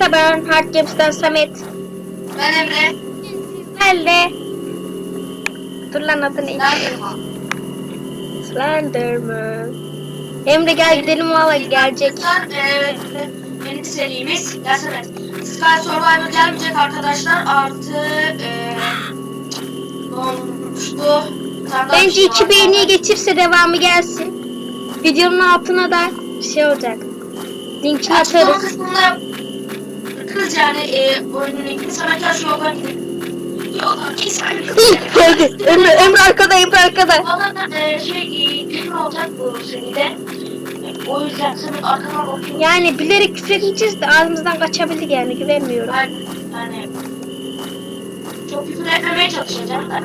arkadaşlar ben Hard Games'ten Samet. Ben Emre. Sizlerle. Dur lan adı neydi? Slenderman. Slenderman. Emre gel gidelim valla gelecek. Yeni serimiz ya Samet. Sky Survivor gelmeyecek arkadaşlar. Artı e. Bence iki beğeniye geçirse devamı gelsin. Videonun altına da şey olacak. Linkini Açıklama atarız. kısmında kız yani e, oyunun gidin. Yoldan gitsen. Geldi. Emre, Emre arkada, Emre arkada. Valla e, şey e, küfür olacak bu seride. O yüzden Samet arkadan bakıyor. Yani bilerek küfredeceğiz de ağzımızdan kaçabilir yani güvenmiyorum. Ben yani çok küfür etmemeye çalışacağım da.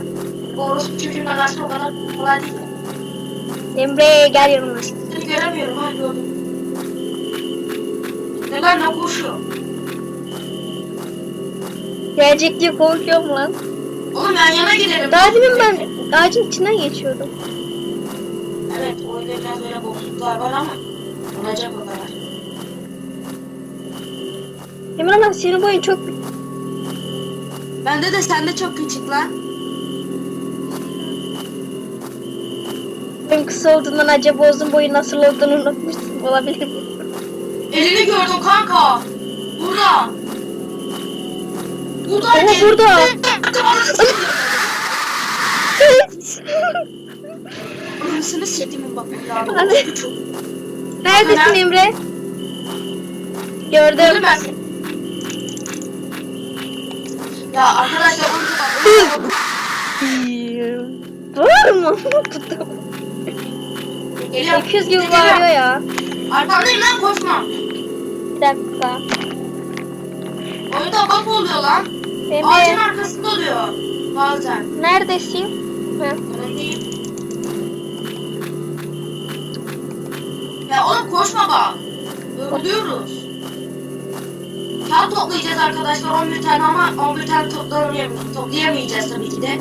Bu orospu çocuğuna karşı o kadar kolay değil. Emre gel yanıma. Seni göremiyorum ha gördüm. Ne ben ne koşuyor? Gelecek diye korkuyorum lan. Oğlum ben yana gidelim. Daha demin ben ağacın içinden geçiyordum. Evet oyunda biraz böyle bozukluklar var ama olacak o kadar. Emre ama senin boyun çok Bende de sende çok küçük lan. benim kısa olduğundan acaba uzun boyun nasıl olduğunu unutmuşsun olabilir mi? Elini gördüm kanka. Burada. Burada. Oha, burada. Anasını siktimin bak ya. Neredesin Emre? Gördüm. Ya arkadaşlar onu Var mı? Geliyor. Öküz gibi Geliyor. bağırıyor ya. Arkandayım lan koşma. Bir dakika. Oyunda bak oluyor lan. Ağacın Emre arkasında oluyor. Bazen. neredesin? Önündeyim. Ya oğlum koşma bak. Yoruluyoruz. Kağıt toplayacağız arkadaşlar 11 tane ama 11 tane toplayamayacağız, toplayamayacağız tabii ki de.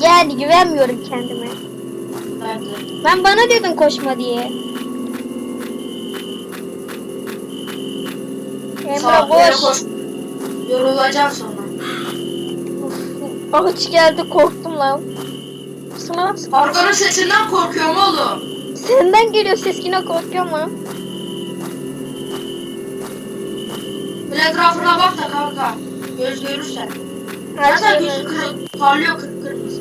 Yani güvenmiyorum kendime. Ben de. Ben bana diyordun koşma diye. Emre boş. koş. Yorulacağım sonra. Ağaç geldi korktum lan. Sana? Arkanın sesinden korkuyorum oğlum. Senden geliyor ses yine korkuyorum lan. Bir etrafına bak da kanka. Göz görürsen. Her Zaten şey gözü kırı- parlıyor kıpkırmızı.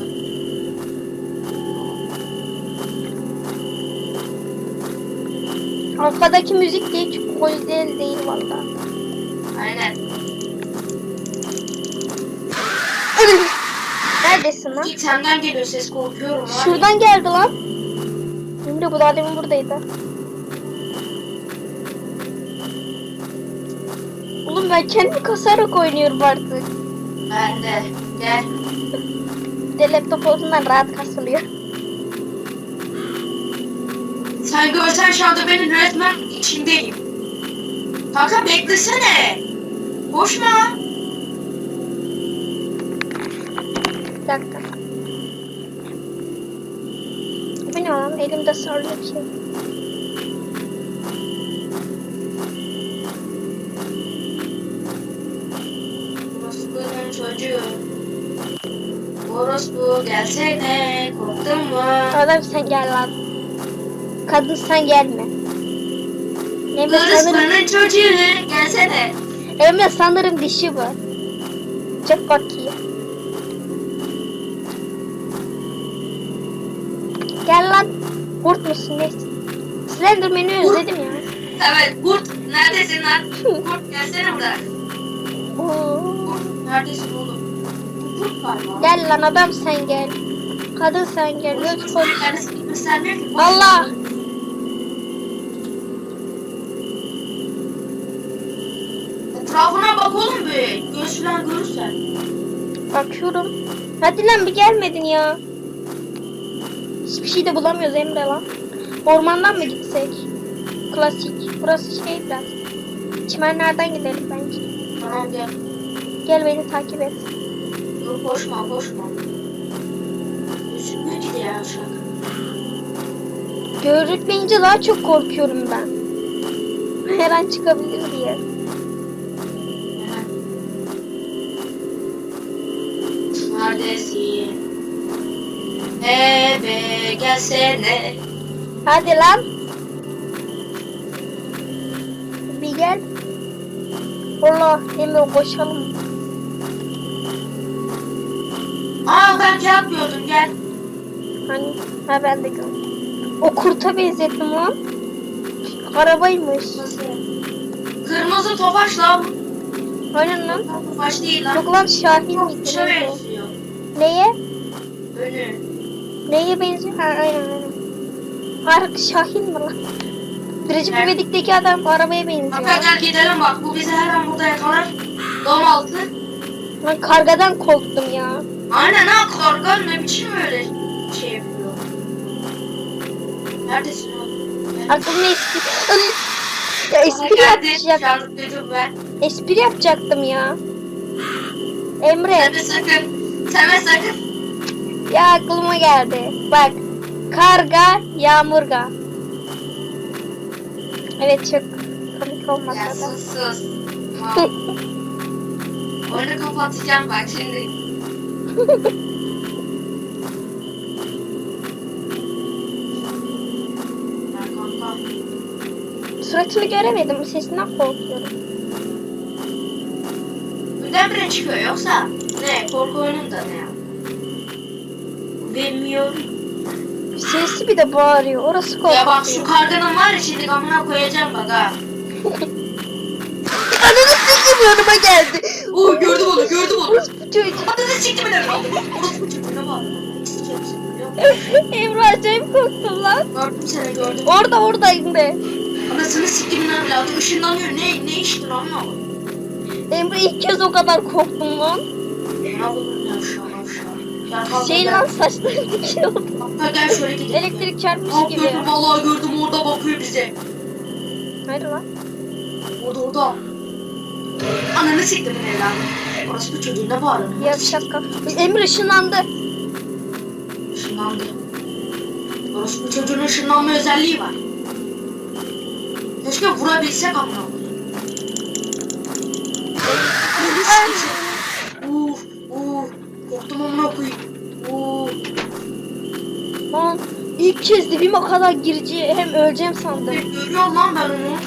Arkadaki müzik hiç güzel değil valla. Aynen. Neredesin lan? Senden geliyor ses korkuyorum. ya. Şuradan geldi lan. Emre bu daha demin buradaydı. Oğlum ben kendi kasarak oynuyorum artık. Ben de. Gel. Bir de laptop olduğundan rahat kasılıyor. Sen görsen şu anda benim resmen içindeyim. Kanka beklesene. Koşma. Bir dakika. Bu ne lan? Elimde sarılı şey. Orospu'nun çocuğu. Orospu gelsene. Korktun mu? Adam sen gel lan. Kadın sen gelme. Emre sanırım, çocuğu gelsene. Emre sanırım dişi bu. Çok bakayım. Gel lan. Kurt musun neyse. Slenderman'i özledim ya. Evet kurt neredesin lan? Kurt gelsene buraya. Kurt neredesin oğlum? Kurt galiba. Gel lan adam sen gel. Kadın sen gel. Göz koy. Allah. Etrafına bak oğlum bir. Göz falan görürsen. Bakıyorum. Hadi lan bir gelmedin ya. Hiçbir şey de bulamıyoruz Emre lan. Ormandan mı gitsek? Klasik. Burası şey biraz. Çimenlerden gidelim bence. Tamam gel. Gel beni takip et. Dur koşma koşma. Gözükmüyor ki diğer uçak. Görükmeyince daha çok korkuyorum ben. Her an çıkabilir diye. Neredesin? Eve gelsene. Hadi lan. Bir gel. Allah Emre koşalım. Aa ben kağıt gördüm gel. Hani ha ben de gördüm. O kurta benzettim lan. Arabaymış. Nasıl? Kırmızı tofaş lan. Aynen lan. Tofaş değil lan. Yok lan Şahin miydi? benziyor. Neye? Önü. Neye benziyor? Ha aynen aynen. Har Şahin mi lan? Recep Evet. İvedik'teki adam arabaya benziyor. Kanka gel gidelim bak bu bizi her an burada yakalar. Dom altı. Ben kargadan korktum ya. Aynen ha kargan ne biçim öyle şey yapıyor. Neredesin oğlum? Gel. Aklıma espri... ya espri geldi. yapacak, Çarpık dedim ben. espri yapacaktım ya. Emre, Sen de sakın. Sen de sakın. Ya aklıma geldi. Bak, karga, yağmurga. Evet çok komik olmasa Ya da. sus sus. Tamam. Oyunu kapatacağım bak şimdi. Ya kanka. Suratını göremedim, sesinden korkuyorum. Birdenbire çıkıyor yoksa ne korku oyununda ne ya? Bilmiyorum. Sesi bir de bağırıyor, orası korkuyor. Ya bak şu karganın var ya şimdi amına koyacağım bak ha. Ananı sikim yanıma geldi. Oo gördüm onu gördüm onu. Bu çocuk. Adını sikti mi lan? Orası çocuğuna bak. Emre acayip korktum lan. Gördüm seni gördüm. Orada oradayım be. Anasını siktimin evladı ışınlanıyor. Ne ne iştir anlamadım. Emre ilk kez o kadar korktum lan. Ne yapalım ya Şey lan saçları dikiyor. Gel şöyle gidelim. Elektrik çarpmış gibi. gördüm vallahi gördüm orada bakıyor bize. Hayır lan. Orada orada. Ananı siktimin evladı. Orası bu çocuğun ne bağırıyor? Ya şaka. Emre ışınlandı. Işınlandı. Orası bu çocuğun ışınlanma özelliği var. Keşke vurabilsek koyayım. Ananı sikeyim. İlk kez dibime kadar gireceği hem öleceğim sandım. Görüyorum lan ben onu.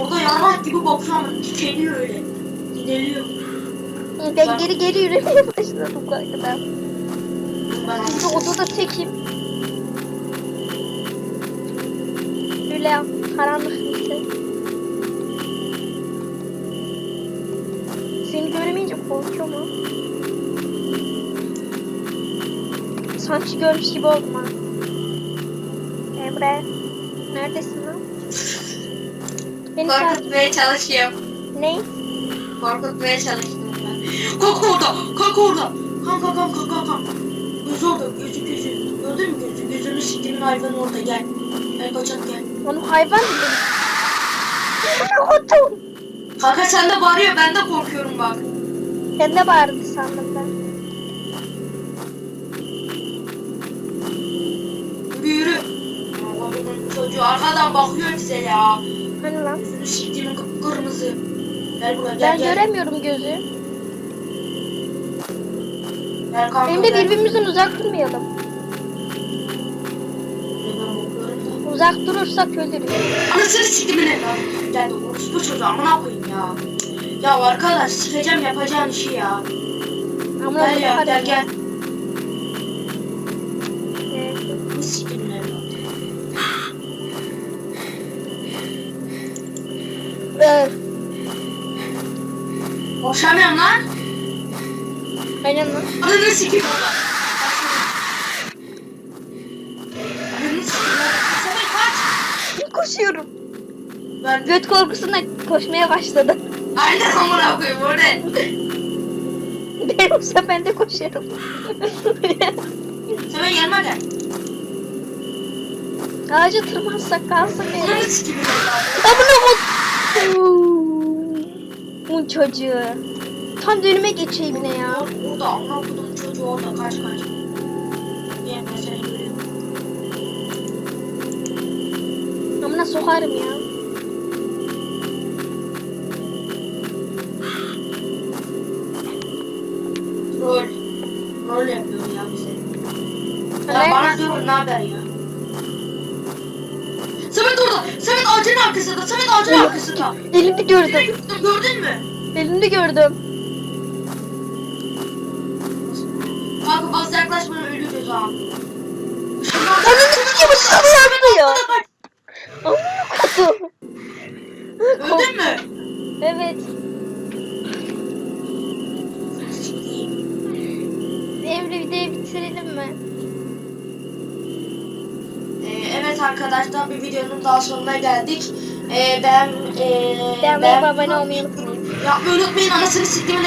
Orada yarak gibi bakıyorum. Dikeliyor öyle. Gideliyor. Ben geri geri yürümeye başladım korkudan. Ben Şimdi odada tekim. Böyle karanlık işte. Seni göremeyince korkuyor mu? Sanki görmüş gibi oldum ha. Emre. Neredesin lan? Beni korkutmaya çalışıyorum. Ne? Korkutmaya çalıştım ben. Kalk orada. Kalk orada. Kalk kalk kalk kalk kalk. Göz orada. Gözü gözü. Gördün mü gözü? Gözünü siktimin hayvanı orada gel. Gel kaçak gel. Onu hayvan mı? Korktum. Kanka sen de bağırıyor ben de korkuyorum bak. Sen de bağırdı sandım ben. Yürü yürü. Çocuğu arkadan bakıyor bize ya. Hani lan? Gözünü siktimin kıpkırmızı. Gel buraya gel Ben gel. göremiyorum gözü. Gel kanka Hem de gel. birbirimizden uzak durmayalım. Ben bakıyorum da. Uzak durursak ölürüz. Anasını siktimin evladı. Gel de orospu çocuğu amına koyayım ya. Ya arkadaş sikeceğim yapacağın işi ya. Ama Gel ya gel gel. Boşamıyorum lan. aynen lan. Orada. Ananı sikeyim orada. Sabah kaç. Koşuyorum. Ben Göt korkusundan koşmaya başladım. Aynen amına koyayım o ne? Ben olsa ben de koşarım. Sabah gelme gel. Ağaca tırmansak kalsak Ananı evet. sikeyim evladı. Bu çocuğu. Tam önüme geçiyor yine ya. Orada amına koydum çocuğu orada kaç kaç. Seni görüyorum. Amına sokarım ya. Rol. Rol yapıyor ya bize. Ha, Ya bana neredesin? diyor ne haber ya? Samet orada. Samet ağacın arkasında. Samet ağacın Evet. arkasında. Elini gördüm. Gördün mü? Elini gördüm. Kanka fazla yaklaşmadan ölürüz ha. Ananı sikeyim ışığı yandı ya. Amına kodum. Öldün mü? Evet. Emre videoyu bitirelim mi? Ee, evet arkadaşlar bir videonun daha sonuna geldik. Ee, ben ee, Beğenmeyi ve abone olmayı unutmayın. Yapmayı unutmayın anasını siktimin